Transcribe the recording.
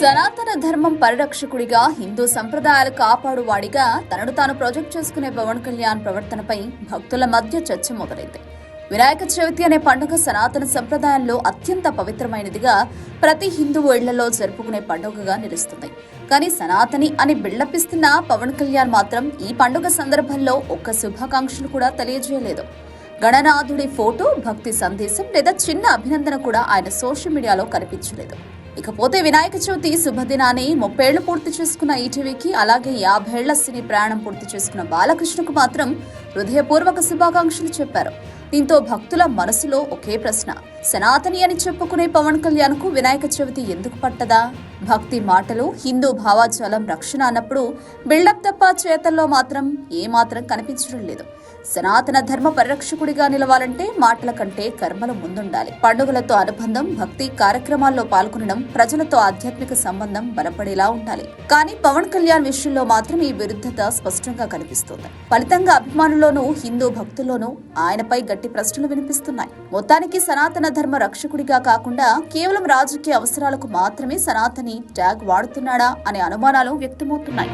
సనాతన ధర్మం పరిరక్షకుడిగా హిందూ సంప్రదాయాలు కాపాడువాడిగా తనను తాను ప్రొజెక్ట్ చేసుకునే పవన్ కళ్యాణ్ ప్రవర్తనపై భక్తుల మధ్య చర్చ మొదలైంది. వినాయక చవితి అనే పండుగ సనాతన సంప్రదాయంలో అత్యంత పవిత్రమైనదిగా ప్రతి హిందువు ఇళ్ళలో జరుపుకునే పండుగగా నిలుస్తుంది. కానీ సనాతని అని బిళ్ళపిస్తున్న పవన్ కళ్యాణ్ మాత్రం ఈ పండుగ సందర్భంలో ఒక్క శుభాకాంక్షలు కూడా తెలియజేయలేదు. గణనాథుడి ఫోటో భక్తి సందేశం లేదా చిన్న అభినందన కూడా ఆయన సోషల్ మీడియాలో కనిపించలేదు. ఇకపోతే వినాయక చవితి శుభదినాన్ని ముప్పేళ్ళు పూర్తి చేసుకున్న ఈటీవీకి అలాగే యాభేళ్ళ సినీ ప్రయాణం పూర్తి చేసుకున్న బాలకృష్ణకు మాత్రం హృదయపూర్వక శుభాకాంక్షలు చెప్పారు. దీంతో భక్తుల మనసులో ఒకే ప్రశ్న సనాతని అని చెప్పుకునే పవన్ కళ్యాణ్కు వినాయక చవితి ఎందుకు పట్టదా? భక్తి మాటలు హిందూ భావాజాలం రక్షణ అన్నప్పుడు బిల్డప్ తప్ప చేతల్లో మాత్రం ఏమాత్రం కనిపించడం లేదు. సనాతన ధర్మ పరిరక్షకుడిగా నిలవాలంటే మాటల కంటే కర్మలు ముందుండాలి. పండుగలతో అనుబంధం భక్తి కార్యక్రమాల్లో పాల్గొనడం ప్రజలతో ఆధ్యాత్మిక సంబంధం బలపడేలా ఉండాలి. కానీ పవన్ కళ్యాణ్ విషయంలో మాత్రం ఈ విరుద్ధత స్పష్టంగా కనిపిస్తోంది. ఫలితంగా అభిమానుల్లోనూ హిందూ భక్తుల్లోనూ ఆయనపై గట్టి ప్రశ్నలు వినిపిస్తున్నాయి. మొత్తానికి సనాతన ధర్మ రక్షకుడిగా కాకుండా కేవలం రాజకీయ అవసరాలకు మాత్రమే సనాతని ట్యాగ్ వాడుతున్నాడా అనే అనుమానాలు వ్యక్తమవుతున్నాయి.